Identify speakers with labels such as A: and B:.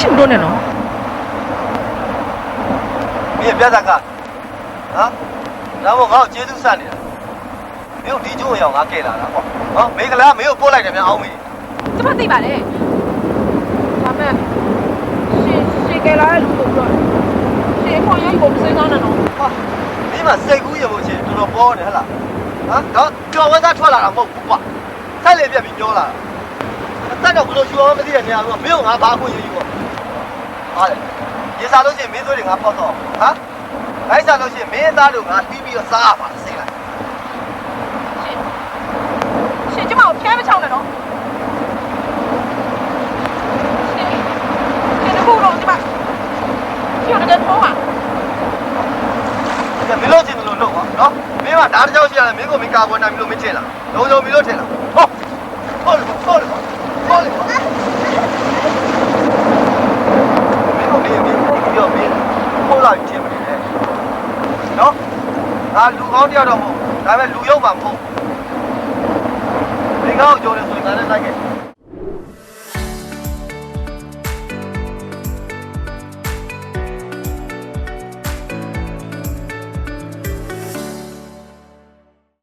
A: ရှင်းမလို့နဲ့နော်
B: မင်းပြဿနာကဟမ်ဒါမို့ငါ့ကိုကျေးဇူးဆနေတာမင်းတို့ဒီကျိုးရောက်ငါကဲလာတာဟောဟောမင်းကလားမင်းကိုပို့လိုက်တယ်မြန်အောင်မေး
C: ကျမသိပါတယ်ဒါမဲ့ရှင်ရှင်ကလာတဲ့လူကိုပြောရှင်ခွန်ရိုက်ကိုမစင်းစားနဲ့နော်
B: ဟာမင်းမစိတ်ကူးရဖို့ချင်းတော်တော်ပေါ်နေဟဟလားဟမ်တော့ကြော်ဝဲသားထွက်လာတာမဟုတ်ဘူးကွာဆက်လေပြက်ပြီးပြောလာတာတက်တော့ဘလို့ယူအောင်မသိတဲ့နေရာကမင်းကငါဘာခွင့်ယူယူ ဟာလေရေစားလို့ချင်းမင်းတို့တွေငါပေါ့တော့ဟမ်လိုက်စားလို့ချင်းမင်းသားတို့ငါတီးပြီးတော့စားရပါစိတ်လိုက်
C: ရှင်ရှင်ကျမကိုဖျဲမချောင်းနဲ့နော်ရှင်ရှင်တခုတော့ကျမရှင်တကယ်တော့ပါ
B: ကဲမင်းလို့ချင်းလို့လို့ဟောနော်မင်းကဓာတ်ကြောက်ရှိရတယ်မင်းကိုမင်းကာကွယ်နိုင်ပြီလို့မင်းထင်လားလုံးလုံးမင်းလို့ထင်လားဟောဟောလေဟောလေဟောလေမင်းကိုမင်းမင်းပြောမင်းပို့လာချင်းမနေနဲ့နော် ငါလူကောင်းတယောက်တော့မဟုတ်ဒါပေမဲ့လူရုပ်မှမဟုတ်မင်းကောင်းကြော်နေဆိုရင်ငါလည်းလိုက်ခဲ့